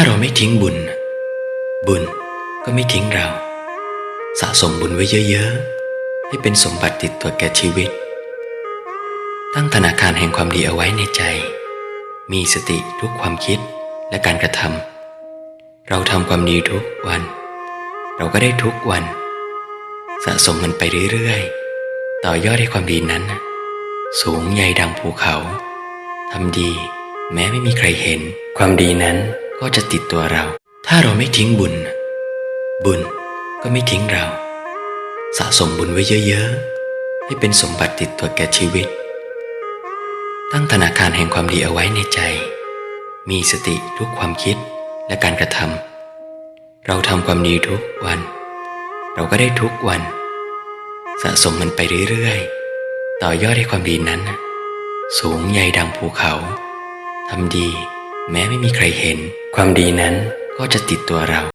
าเราไม่ทิ้งบุญ บุญก็ไม่ทิ้งเรา สะสมบุญไว้เยอะๆ ให้เป็นสมบัติติดตัวแก่ชีวิต ตั้งธนาคารแห่งความดีเอาไว้ในใจ มีสติทุกความคิดและการกระทำเราทำความดีทุกวัน เราก็ได้ทุกวัน สะสมมันไปเรื่อยๆ ต่อยอดให้ความดีนั้น สูงใหญ่ดังภูเขาทำดี แม้ไม่มีใครเห็นความดีนั้น ก็จะติดตัวเรา ถ้าเราไม่ทิ้งบุญ บุญก็ไม่ทิ้งเรา สะสมบุญไว้เยอะๆ ให้เป็นสมบัติติดตัวแก่ชีวิต ตั้งธนาคารแห่งความดีเอาไว้ในใจ มีสติทุกความคิดและการกระทำเราทำความดีทุกวัน เราก็ได้ทุกวัน สะสมมันไปเรื่อยๆ ต่อยอดให้ความดีนั้น สูงใหญ่ดังภูเขาทำดี แม้ไม่มีใครเห็น ความดีนั้นก็จะติดตัวเรา